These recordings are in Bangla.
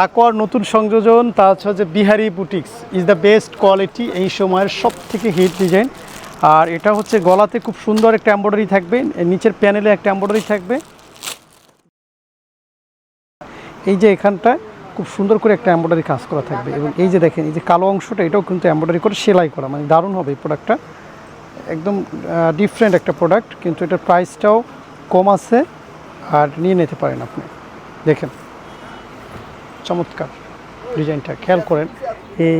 তাকওয়ার নতুন সংযোজন, তা হচ্ছে যে Bihari boutiques is the best quality এই সময়ের সব থেকে হিট ডিজাইন আর এটা হচ্ছে গলাতে খুব সুন্দর একটা এম্ব্রয়ডারি থাকবে নিচের প্যানেলে একটা এম্ব্রয়ডারি থাকবে। এই যে এখানটায় খুব সুন্দর করে একটা এম্ব্রয়ডারি কাজ করা থাকবে এবং এই যে দেখেন, এই যে কালো অংশটা এটাও কিন্তু এম্ব্রয়ডারি করে সেলাই করা মানে দারুণ হবে এই প্রোডাক্টটা একদম ডিফারেন্ট একটা প্রোডাক্ট কিন্তু এটার প্রাইসটাও কম আছে, আর নিয়ে নিতে পারেন আপনি। দেখেন। চমৎকার ডিজাইনটা, খেয়াল করেন। এই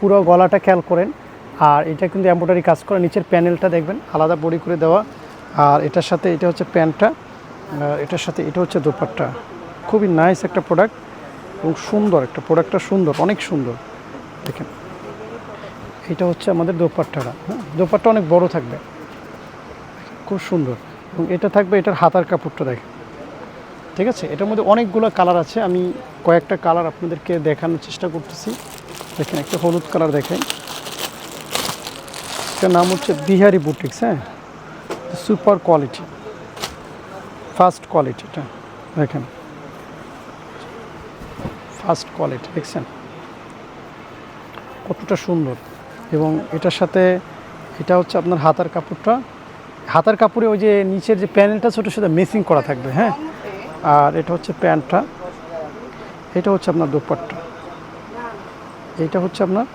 পুরো গলাটা খেয়াল করেন। আর এটা কিন্তু এম্ব্রয়ডারি কাজ করা, নিচের প্যানেলটা দেখবেন, আলাদা বড়ি করে দেওয়া। আর এটার সাথে, এটা হচ্ছে প্যান্টটা এটার সাথে, এটা হচ্ছে দোপাট্টা। খুবই নাইস একটা প্রোডাক্ট এবং সুন্দর একটা প্রোডাক্টটা সুন্দর, অনেক সুন্দর। দেখেন, এটা হচ্ছে আমাদের দোপাট্টাটা হ্যাঁ? দোপাট্টা অনেক বড় থাকবে। খুব সুন্দর। এবং এটা থাকবে এটার হাতার কাপড়টা, দেখেন। ঠিক আছে? এটার মধ্যে অনেকগুলো কালার আছে, আমি কয়েকটা কালার আপনাদেরকে দেখানোর চেষ্টা করতেছি। দেখেন, একটা হলুদ কালার দেখেন। এটার নাম হচ্ছে বিহারি বুটিক্স হ্যাঁ? সুপার কোয়ালিটি, ফার্স্ট কোয়ালিটিটা দেখেন। ফার্স্ট কোয়ালিটি, দেখছেন? কতটা সুন্দর। এবং এটার সাথে, এটা হচ্ছে আপনার হাতার কাপড়টা। হাতার কাপড়ে ওই যে নিচের যে প্যানেলটা ছোটো সাথে মেসিং করা থাকবে হ্যাঁ? আর এটা হচ্ছে প্যান্টটা। এটা হচ্ছে আপনার দোপাট্টা। এইটা হচ্ছে আপনার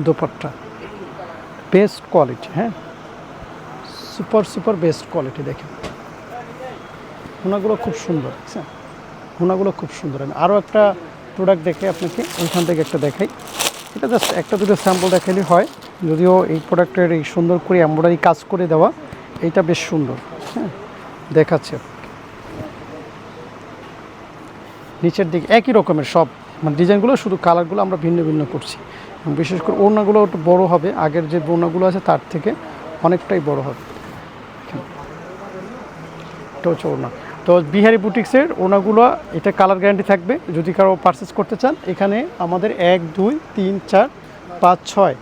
দোপাট্টা। বেস্ট কোয়ালিটি হ্যাঁ? সুপার সুপার বেস্ট কোয়ালিটি দেখেন। হোনাগুলো খুব সুন্দর হ্যাঁ? হোনাগুলো খুব সুন্দর। আমি আরও একটা প্রোডাক্ট দেখে আপনাকে, ওইখান থেকে একটা দেখাই। এটা জাস্ট একটা দুটো স্যাম্পল দেখালেই হয়। যদিও এই প্রোডাক্টের এই সুন্দর করে এমব্রয়ডারি কাজ করে দেওয়া, এইটা বেশ সুন্দর হ্যাঁ? দেখাচ্ছে। নিচের দিকে একই রকমের সব মানে ডিজাইনগুলো, শুধু কালারগুলো আমরা ভিন্ন ভিন্ন করছি। বিশেষ করে ওড়নাগুলো একটু বড়ো হবে, আগের যে ওড়নাগুলো আছে তার থেকে অনেকটাই বড় হবে। এটা হচ্ছে ওড়না। তো বিহারি বুটিক্সের ওড়নাগুলো, এটা কালার গ্যারান্টি থাকবে। যদি কারও পারচেস করতে চান, এখানে আমাদের এক, দুই, তিন, চার, পাঁচ, ছয়,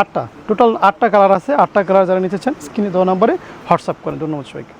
আটটা টোটাল আটটা কালার আছে। আটটা কালার যারা নিতে চান, স্ক্রিনে দেওয়া নাম্বারে হোয়াটসঅ্যাপ করেন ধন্যবাদ সবাইকে।